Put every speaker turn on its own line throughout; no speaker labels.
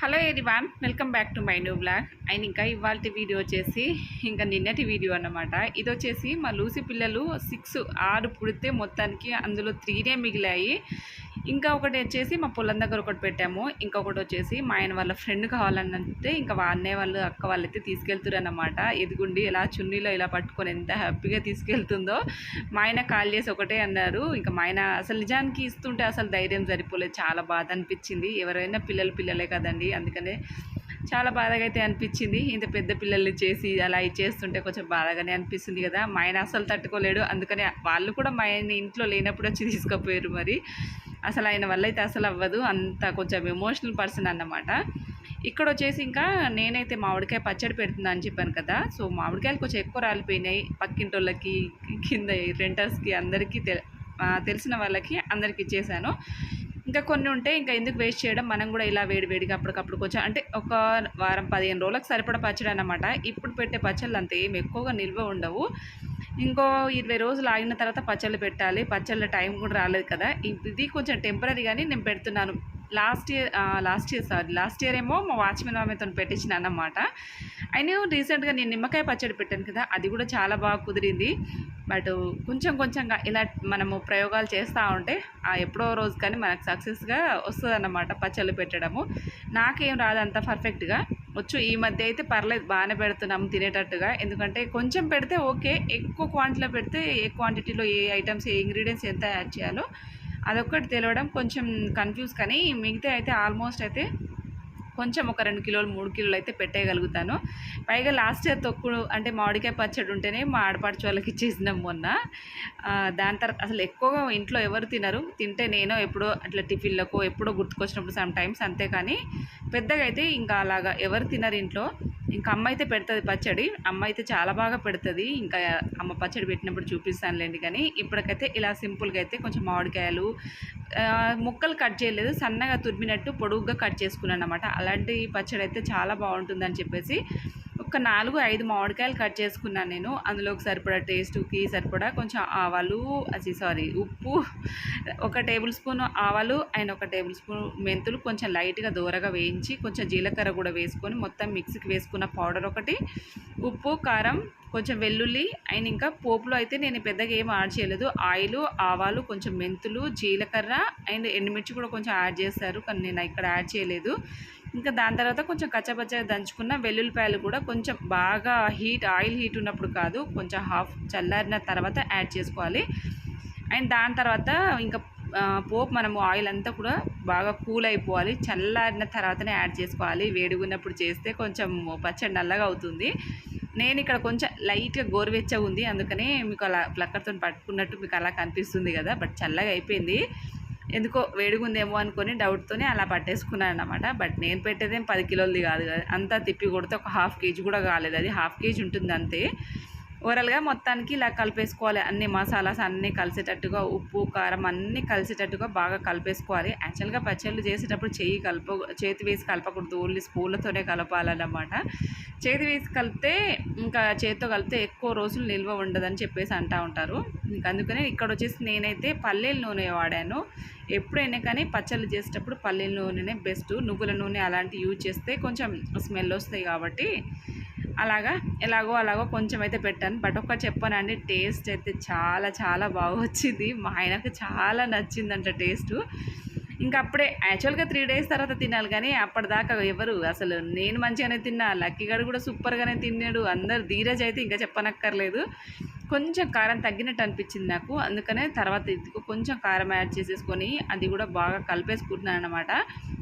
Hello everyone welcome back to my new blog and ఇంకా ఇవాళ video వచ్చేసి ఇంకా నిన్నటి వీడియో అన్నమాట. ఇది వచ్చేసి మా లూసి పిల్లలు సిక్స్ ఆరు పుడితే మొత్తానికి అందులో త్రీనే మిగిలాయి. ఇంకా ఒకటి వచ్చేసి మా పొలం దగ్గర ఒకటి పెట్టాము. ఇంకొకటి వచ్చేసి మా ఆయన వాళ్ళ ఫ్రెండ్ కావాలనంటే ఇంకా వా అన్నయ్య వాళ్ళు అక్క వాళ్ళైతే తీసుకెళ్తున్నారు అన్నమాట. ఎదుగుండి ఇలా చున్నీలో ఇలా పట్టుకొని ఎంత హ్యాపీగా తీసుకెళ్తుందో మా ఆయన కాల్ చేసి ఒకటే అన్నారు. ఇంకా మా ఆయన అసలు నిజానికి ఇస్తుంటే అసలు ధైర్యం సరిపోలేదు. చాలా బాధ అనిపించింది. ఎవరైనా పిల్లలు పిల్లలే కదండి. అందుకనే చాలా బాధగా అయితే అనిపించింది. ఇంత పెద్ద పిల్లల్ని చేసి అలా చేస్తుంటే కొంచెం బాధగానే అనిపిస్తుంది కదా. మా ఆయన అసలు తట్టుకోలేడు. అందుకనే వాళ్ళు కూడా మా ఆయన ఇంట్లో లేనప్పుడు వచ్చి తీసుకుపోయారు మరి. అసలు ఆయన వల్ల అయితే అసలు అవ్వదు. అంత కొంచెం ఎమోషనల్ పర్సన్ అన్నమాట. ఇక్కడ వచ్చేసి ఇంకా నేనైతే మామిడికాయ పచ్చడి పెడుతున్నా అని చెప్పాను కదా. సో మామిడికాయలు కొంచెం ఎక్కువ రాలిపోయినాయి. పక్కింటోళ్ళకి కింద రెంటర్స్కి అందరికీ తె తెలిసిన వాళ్ళకి అందరికి ఇచ్చేసాను. ఇంకా కొన్ని ఉంటే ఇంకా ఎందుకు వేస్ట్ చేయడం? మనం కూడా ఇలా వేడి వేడిగా అప్పటికప్పుడు కొంచెం అంటే ఒక వారం పదిహేను రోజులకు సరిపడా పచ్చడి అనమాట ఇప్పుడు పెట్టే పచ్చళ్ళు అంత ఏం ఎక్కువగా నిల్వ ఉండవు. ఇంకో ఇరవై రోజులు ఆగిన తర్వాత పచ్చళ్ళు పెట్టాలి. పచ్చళ్ళ టైం కూడా రాలేదు కదా. ఇది కొంచెం టెంపరీ కానీ నేను పెడుతున్నాను. Last year last year sorry last year ఏమో మా వాచ్మెన్ ఆమెతో పెట్టించినాను అన్నమాట. అయినా రీసెంట్గా నేను నిమ్మకాయ పచ్చడి పెట్టాను కదా అది కూడా చాలా బాగా కుదిరింది. బట్ కొంచెం కొంచెంగా ఇలా మనము ప్రయోగాలు చేస్తూ ఉంటే ఆ ఎప్పుడో రోజు కానీ మనకు సక్సెస్గా వస్తుంది అన్నమాట పచ్చళ్ళు పెట్టడము. నాకేం రాదు అంత పర్ఫెక్ట్గా. వచ్చు ఈ మధ్య అయితే పర్లేదు బాగానే పెడుతున్నాము తినేటట్టుగా. ఎందుకంటే కొంచెం పెడితే ఓకే ఎక్కువ క్వాంటిటీలో పెడితే ఏ క్వాంటిటీలో ఏ ఐటమ్స్ ఏ ఇంగ్రీడియంట్స్ ఎంత యాడ్ చేయాలో అదొక్కటి తెలవడం కొంచెం కన్ఫ్యూజ్ కానీ మిగతా అయితే ఆల్మోస్ట్ అయితే కొంచెం ఒక రెండు కిలోలు మూడు కిలోలు అయితే పెట్టేయగలుగుతాను. పైగా లాస్ట్ ఇయర్ తొక్కుడు అంటే మామిడికాయ పచ్చడి ఉంటేనే మా ఆడపడుచు వాళ్ళకి ఇచ్చేసినాం మొన్న. దాని తర్వాత అసలు ఎక్కువగా ఇంట్లో ఎవరు తినరు. తింటే నేనో ఎప్పుడో అట్లా టిఫిన్లకు ఎప్పుడో గుర్తుకొచ్చినప్పుడు సమ్ టైమ్స్ అంతే కానీ పెద్దగా అయితే ఇంకా అలాగా ఎవరు తినరు ఇంట్లో. ఇంకా అమ్మ అయితే పెడుతుంది పచ్చడి. అమ్మ అయితే చాలా బాగా పెడుతుంది. ఇంకా అమ్మ పచ్చడి పెట్టినప్పుడు చూపిస్తానులేండి కానీ ఇప్పటికైతే ఇలా సింపుల్గా అయితే కొంచెం మామిడికాయలు ముక్కలు కట్ చేయలేదు. సన్నగా తురిమినట్టు పొడుగ్గా కట్ చేసుకున్నాను అనమాట అలాంటి పచ్చడి అయితే చాలా బాగుంటుందని చెప్పేసి ఒక నాలుగు ఐదు మామిడికాయలు కట్ చేసుకున్నాను నేను. అందులోకి సరిపడా టేస్ట్కి సరిపడా కొంచెం ఆవాలు అది సారీ ఉప్పు ఒక టేబుల్ స్పూన్ ఆవాలు అండ్ ఒక టేబుల్ స్పూన్ మెంతులు కొంచెం లైట్గా దూరగా వేయించి కొంచెం జీలకర్ర కూడా వేసుకొని మొత్తం మిక్సీకి వేసుకున్న పౌడర్ ఒకటి ఉప్పు కారం కొంచెం వెల్లుల్లి అండ్ ఇంకా పోపులో అయితే నేను పెద్దగా ఏం యాడ్ చేయలేదు. ఆయిల్ ఆవాలు కొంచెం మెంతులు జీలకర్ర అండ్ ఎండుమిర్చి కూడా కొంచెం యాడ్ చేస్తారు కానీ నేను ఇక్కడ యాడ్ చేయలేదు. ఇంకా దాని తర్వాత కొంచెం కచ్చపచ్చగా దంచుకున్న వెల్లుల్లిపాయలు కూడా కొంచెం బాగా హీట్ ఆయిల్ హీట్ ఉన్నప్పుడు కాదు కొంచెం హాఫ్ చల్లారిన తర్వాత యాడ్ చేసుకోవాలి. అండ్ దాని తర్వాత ఇంకా పోపు మనము ఆయిల్ అంతా కూడా బాగా కూల్ అయిపోవాలి. చల్లారిన తర్వాతనే యాడ్ చేసుకోవాలి. వేడిగా ఉన్నప్పుడు చేస్తే కొంచెం పచ్చడి నల్లగా అవుతుంది. నేను ఇక్కడ కొంచెం లైట్గా గోరువెచ్చగా ఉంది. అందుకనే మీకు అలా ప్లక్కర్తో పట్టుకున్నట్టు మీకు అలా కనిపిస్తుంది కదా బట్ చల్లగా అయిపోయింది. ఎందుకో వేడిగుందేమో అనుకొని డౌట్తోనే అలా పట్టేసుకున్నాను అనమాట బట్ నేను పెట్టేదేం పది కిలోలది కాదు కదా. అంతా తిప్పి కొడితే ఒక హాఫ్ కేజీ కూడా కాలేదు. అది హాఫ్ కేజీ ఉంటుంది అంతే ఓవరాల్గా మొత్తానికి ఇలా కలిపేసుకోవాలి. అన్ని మసాలాస్ అన్నీ కలిసేటట్టుగా ఉప్పు కారం అన్నీ కలిసేటట్టుగా బాగా కలిపేసుకోవాలి. యాక్చువల్గా పచ్చళ్ళు చేసేటప్పుడు చెయ్యి కలప చేతి వేసి కలపకూడదు. ఓన్లీ స్పూన్లతోనే కలపాలన్నమాట. చేతి వేసి కలిపితే ఇంకా చేతితో కలిపితే ఎక్కువ రోజులు నిల్వ ఉండదని చెప్పేసి అంటూ ఉంటారు. ఇంకా అందుకనే ఇక్కడ వచ్చేసి నేనైతే పల్లీల నూనె వాడాను. ఎప్పుడైనా కానీ పచ్చళ్ళు చేసేటప్పుడు పల్లీల నూనెనే బెస్ట్. నువ్వుల నూనె అలాంటివి యూజ్ చేస్తే కొంచెం స్మెల్ వస్తాయి కాబట్టి అలాగా ఎలాగో అలాగో కొంచెం అయితే పెట్టాను. బట్ ఒక్క చెప్పానండి టేస్ట్ అయితే చాలా చాలా బాగా వచ్చింది మా ఆయనకు చాలా నచ్చిందంట టేస్ట్. ఇంకా అప్పుడే యాక్చువల్గా త్రీ డేస్ తర్వాత తినాలి కానీ అప్పటిదాకా ఎవరు అసలు నేను మంచిగానే తిన్నా లక్కీ గడు కూడా సూపర్గానే తిన్నాడు అందరు ధీరజ్ అయితే ఇంకా చెప్పనక్కర్లేదు. కొంచెం కారం తగ్గినట్టు అనిపించింది నాకు. అందుకనే తర్వాత ఇదిగో కొంచెం కారం యాడ్ చేసేసుకొని అది కూడా బాగా కలిపేసుకుంటున్నాను అనమాట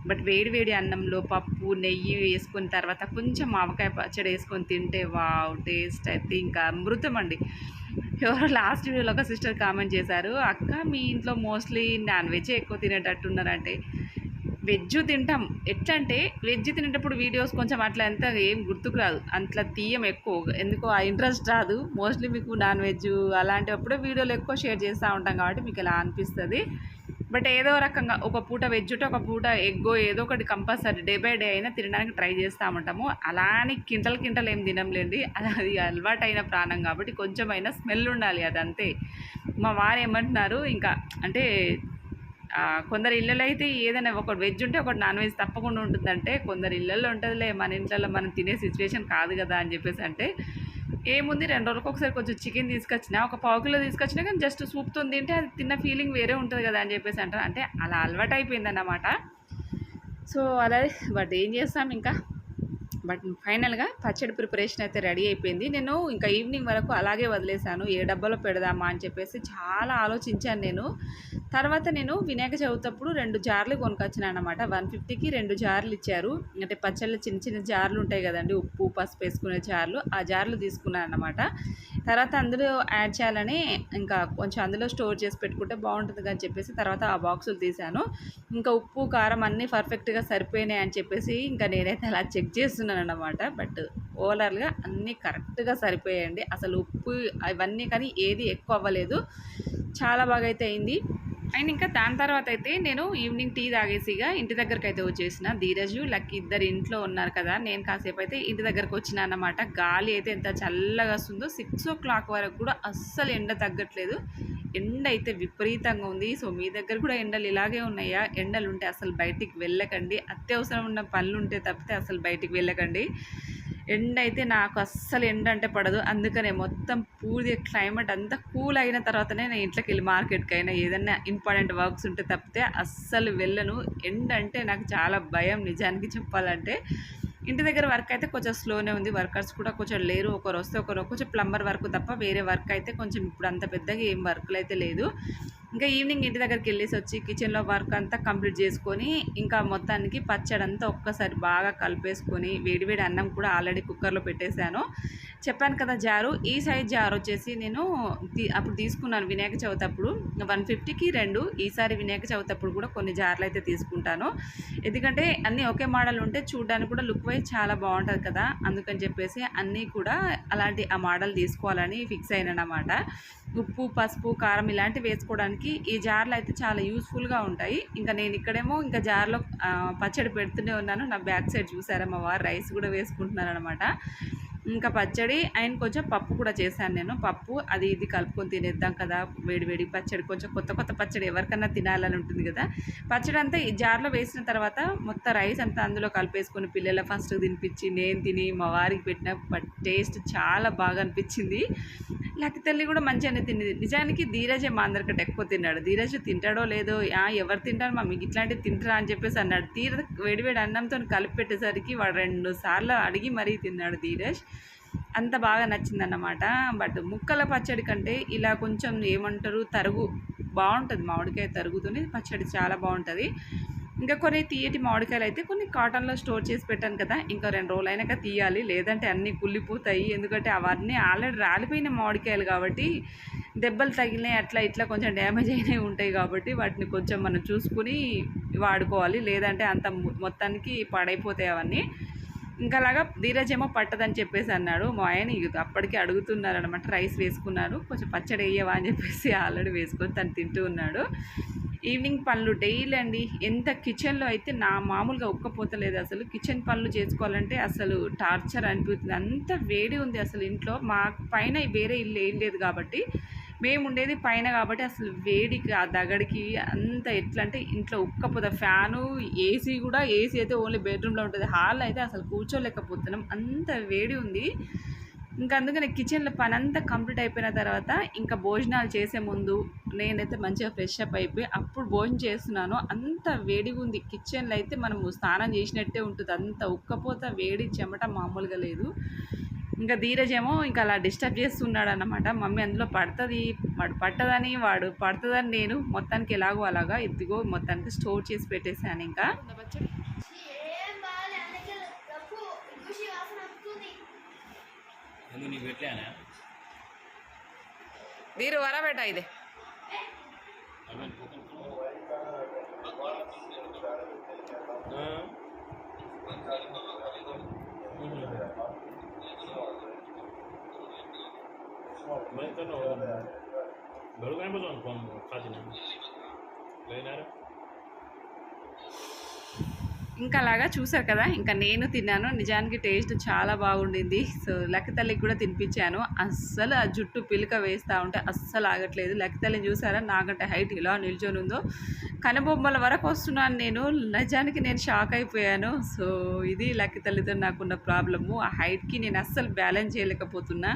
బట్ వేడి వేడి అన్నంలో పప్పు నెయ్యి వేసుకున్న తర్వాత కొంచెం ఆవకాయ పచ్చడి వేసుకొని తింటే వావ్ టేస్ట్ అయితే ఇంకా అమృతం అండి. ఎవరో లాస్ట్ వీడియోలో ఒక సిస్టర్ కామెంట్ చేశారు అక్క మీ ఇంట్లో మోస్ట్లీ నాన్ వెజ్ ఎక్కువ తినేటట్టున్నారంటే వెజ్ తింటాం. ఎట్లా అంటే వెజ్ తినేటప్పుడు వీడియోస్ కొంచెం అట్లా ఎంత ఏం గుర్తుకు రాదు. అట్లా తీయం ఎక్కువ. ఎందుకో ఆ ఇంట్రెస్ట్ రాదు. మోస్ట్లీ మీకు నాన్ వెజ్ అలాంటప్పుడు వీడియోలు ఎక్కువ షేర్ చేస్తూ ఉంటాం కాబట్టి మీకు ఇలా అనిపిస్తుంది. బట్ ఏదో రకంగా ఒక పూట వెజ్ ఉంటే ఒక పూట ఎగ్గో ఏదో ఒకటి కంపల్సరీ డే బై డే అయినా తినడానికి ట్రై చేస్తూ ఉంటాము. అలా అని కింటల్ కింటల్ ఏం తినంలేండి అది అది అలవాటైన ప్రాణం కాబట్టి కొంచెమైనా స్మెల్ ఉండాలి అది అంతే మా వారు ఏమంటున్నారు ఇంకా అంటే కొందరు ఇళ్ళలో అయితే ఏదైనా ఒకటి వెజ్ ఉంటే ఒకటి నాన్ వెజ్ తప్పకుండా ఉంటుందంటే కొందరు ఇళ్ళల్లో ఉంటుందిలే మన ఇంట్లో మనం తినే సిచ్యువేషన్ కాదు కదా అని చెప్పేసి అంటే ఏముంది రెండు రోజులకు ఒకసారి కొంచెం చికెన్ తీసుకొచ్చిన ఒక పావు కిలో తీసుకొచ్చినా కానీ జస్ట్ సూప్తో తింటే అది తిన్న ఫీలింగ్ వేరే ఉంటుంది కదా అని చెప్పేసి అంటారు. అంటే అలా అలవాటు అయిపోయిందన్నమాట. సో అలా బట్ ఏం చేస్తాం ఇంకా? బట్ ఫైనల్గా పచ్చడి ప్రిపరేషన్ అయితే రెడీ అయిపోయింది. నేను ఇంకా ఈవినింగ్ వరకు అలాగే వదిలేశాను. ఏ డబ్బాలో పెడదామా అని చెప్పేసి చాలా ఆలోచించాను నేను. తర్వాత నేను వినాయక చవితప్పుడు రెండు జార్లు కొనుకొచ్చాను అనమాట వన్ ఫిఫ్టీకి రెండు జార్లు ఇచ్చారు. అంటే పచ్చళ్ళు చిన్న చిన్న జార్లు ఉంటాయి కదండి. ఉప్పు పసుపు వేసుకునే జార్లు. ఆ జార్లు తీసుకున్నాను అనమాట తర్వాత అందులో యాడ్ చేయాలని ఇంకా కొంచెం అందులో స్టోర్ చేసి పెట్టుకుంటే బాగుంటుంది అని చెప్పేసి తర్వాత ఆ బాక్సులు తీశాను ఇంకా ఉప్పు కారం అన్నీ పర్ఫెక్ట్గా సరిపోయినాయి అని చెప్పేసి ఇంకా నేనైతే అలా చెక్ చేస్తున్నాను అన్నమాట. బట్ ఓవరాల్గా అన్నీ కరెక్ట్గా సరిపోయాయండి. అసలు ఉప్పు అవన్నీ కానీ ఏది ఎక్కువ అవ్వలేదు. చాలా బాగా అయితే అయింది. అండ్ ఇంకా దాని తర్వాత అయితే నేను ఈవినింగ్ టీ తాగేసిగా ఇంటి దగ్గరికి అయితే వచ్చేసిన. ధీరజు లక్కి ఇద్దరు ఇంట్లో ఉన్నారు కదా. నేను కాసేపు అయితే ఇంటి దగ్గరకు వచ్చిన అన్నమాట. గాలి అయితే ఎంత చల్లగా వస్తుందో సిక్స్ ఓ క్లాక్ వరకు కూడా అస్సలు ఎండ తగ్గట్లేదు. ఎండ అయితే విపరీతంగా ఉంది. సో మీ దగ్గర కూడా ఎండలు ఇలాగే ఉన్నాయా? ఎండలు ఉంటే అసలు బయటికి వెళ్ళకండి. అత్యవసరం ఉన్న పనులు ఉంటే తప్పితే అసలు బయటికి వెళ్ళకండి. ఎండ అయితే నాకు అస్సలు ఎండ అంటే పడదు. అందుకనే మొత్తం పూర్తి క్లైమేట్ అంతా కూల్ అయిన తర్వాతనే నేను ఇంట్లోకి వెళ్ళి మార్కెట్కి అయినా ఏదైనా ఇంపార్టెంట్ వర్క్స్ ఉంటే తప్పితే అస్సలు వెళ్ళను. ఎండ అంటే నాకు చాలా భయం నిజానికి చెప్పాలంటే. ఇంటి దగ్గర వర్క్ అయితే కొంచెం స్లోనే ఉంది. వర్కర్స్ కూడా కొంచెం లేరు. ఒకరు వస్తే ఒకరు కొంచెం ప్లంబర్ వర్క్ తప్ప వేరే వర్క్ అయితే కొంచెం ఇప్పుడు అంత పెద్దగా ఏం వర్క్లు అయితే లేదు. ఇంకా ఈవినింగ్ ఇంటి దగ్గరికి వెళ్ళేసి వచ్చి కిచెన్లో వర్క్ అంతా కంప్లీట్ చేసుకొని ఇంకా మొత్తానికి పచ్చడి అంతా ఒక్కసారి బాగా కలిపేసుకొని వేడివేడి అన్నం కూడా ఆల్రెడీ కుక్కర్లో పెట్టేశాను. చెప్పాను కదా జారు ఈ సైజ్ జారు వచ్చేసి నేను అప్పుడు తీసుకున్నాను వినాయక చవితి అప్పుడు. వన్ ఫిఫ్టీకి రెండు ఈసారి వినాయక చవితి అప్పుడు కూడా కొన్ని జార్లు అయితే తీసుకుంటాను. ఎందుకంటే అన్నీ ఒకే మోడల్ ఉంటే చూడడానికి కూడా లుక్ వైజ్ చాలా బాగుంటుంది కదా. అందుకని చెప్పేసి అన్నీ కూడా అలాంటి ఆ మోడల్ తీసుకోవాలని ఫిక్స్ అయినానమాట ఉప్పు పసుపు కారం ఇలాంటివి వేసుకోవడానికి ఈ జార్లు అయితే చాలా యూస్ఫుల్గా ఉంటాయి. ఇంకా నేను ఇక్కడేమో ఇంకా జార్లో పచ్చడి పెడుతూనే ఉన్నాను. నా బ్యాక్ సైడ్ చూసారా? మా వారు రైస్ కూడా వేసుకుంటున్నారు అనమాట ఇంకా పచ్చడి అండ్ కొంచెం పప్పు కూడా చేశాను నేను. పప్పు అది ఇది కలుపుకొని తినేద్దాం కదా వేడివేడి పచ్చడి కొంచెం కొత్త కొత్త పచ్చడి ఎవరికన్నా తినాలని ఉంటుంది కదా. పచ్చడి అంతా ఈ జార్లో వేసిన తర్వాత మొత్తం రైస్ అంతా అందులో కలిపేసుకొని పిల్లల ఫస్ట్ తినిపించి నేను తిని మా వారికి పెట్టిన టేస్ట్ చాలా బాగా అనిపించింది. లక్కి తల్లి కూడా మంచిగానే తింది నిజానికి ధీరజే మా అందరికంటే ఎక్కువ తిన్నాడు. ధీరజ్ తింటాడో లేదో ఎవరు తింటారు మా మీకు ఇట్లాంటివి తింటారా అని చెప్పేసి అన్నాడు. తీర వేడివేడి అన్నంతో కలిపి పెట్టేసరికి వాడు రెండు సార్లు అడిగి మరీ తిన్నాడు ధీరజ్. అంత బాగా నచ్చిందన్నమాట. బట్ ముక్కల పచ్చడి కంటే ఇలా కొంచెం ఏమంటారు తరుగు బాగుంటుంది. మామిడికాయ తరుగుతోనే పచ్చడి చాలా బాగుంటుంది. ఇంకా కొన్ని తీయటి మామిడికాయలు అయితే కొన్ని కాటన్లో స్టోర్ చేసి పెట్టాను కదా ఇంకా రెండు రోజులు అయినాక తీయాలి. లేదంటే అన్నీ కుళ్ళిపోతాయి. ఎందుకంటే అవన్నీ ఆల్రెడీ రాలిపోయిన మామిడికాయలు కాబట్టి దెబ్బలు తగిలినాయి అట్లా ఇట్లా కొంచెం డ్యామేజ్ అయినవి ఉంటాయి కాబట్టి వాటిని కొంచెం మనం చూసుకుని వాడుకోవాలి. లేదంటే అంత మొత్తానికి పాడైపోతాయి అవన్నీ. ఇంకా అలాగా ధీరజ్ ఏమో పట్టదని చెప్పేసి అన్నాడు. మా ఆయన అప్పటికే అడుగుతున్నారు అనమాట రైస్ వేసుకున్నారు. కొంచెం పచ్చడి వేయవా అని చెప్పేసి ఆల్రెడీ వేసుకొని తను తింటూ ఉన్నాడు. ఈవినింగ్ పనులు డైలీ అండి. ఎంత కిచెన్లో అయితే నా మామూలుగా ఉక్కపోతలేదు అసలు. కిచెన్ పనులు చేసుకోవాలంటే అసలు టార్చర్ అనిపిస్తుంది. అంత వేడి ఉంది అసలు ఇంట్లో. మా పైన వేరే ఇల్లు ఏం లేదు కాబట్టి మేము ఉండేది పైన కాబట్టి అసలు వేడికి ఆ దగడికి అంత ఎట్లా అంటే ఇంట్లో ఉక్కపోతే ఫ్యాను ఏసీ కూడా ఏసీ అయితే ఓన్లీ బెడ్రూమ్లో ఉంటుంది. హాల్ అయితే అసలు కూర్చోలేకపోతున్నాం. అంత వేడి ఉంది. ఇంకా అందుకని కిచెన్లో పని అంతా కంప్లీట్ అయిపోయిన తర్వాత ఇంకా భోజనాలు చేసే ముందు నేనైతే మంచిగా ఫ్రెష్ అప్ అయిపోయి అప్పుడు భోజనం చేస్తున్నాను. అంత వేడిగా ఉంది. కిచెన్లో అయితే మనము స్నానం చేసినట్టే ఉంటుంది. అంత ఉక్కపోత వేడి చెమట మామూలుగా లేదు. ఇంకా ధీరజ్ ఏమో ఇంకా అలా డిస్టర్బ్ చేస్తున్నాడు అన్నమాట మమ్మీ అందులో పడుతుంది వాడు పట్టదని వాడు పడుతుందని నేను మొత్తానికి ఎలాగో అలాగా ఇదిగో మొత్తానికి స్టోర్ చేసి పెట్టేశాను ఇంకా.
బాగాలే అందుకే డబ్బు దూషి వాసన వస్తుంది
ఎందుకు నీకు పెట్టలేనా
ధీరు వరబెట్ట ఇది
मैं तो ना बड़ो कहीं बोलो कौन खाती नहीं लेना रे
ఇంకా అలాగా చూసారు కదా ఇంకా నేను తిన్నాను నిజానికి టేస్ట్ చాలా బాగుండింది సో లక్క తల్లికి కూడా తినిపించాను అస్సలు ఆ జుట్టు పిలక వేస్తూ ఉంటే అస్సలు ఆగట్లేదు లక్క తల్లిని చూసారా నాకంటే హైట్ ఇలా నిల్చొని ఉందో కనుబొమ్మల వరకు వస్తున్నాను నేను నిజానికి నేను షాక్ అయిపోయాను సో ఇది లక్క తల్లితో నాకున్న ప్రాబ్లము ఆ హైట్కి నేను అస్సలు బ్యాలెన్స్ చేయలేకపోతున్నా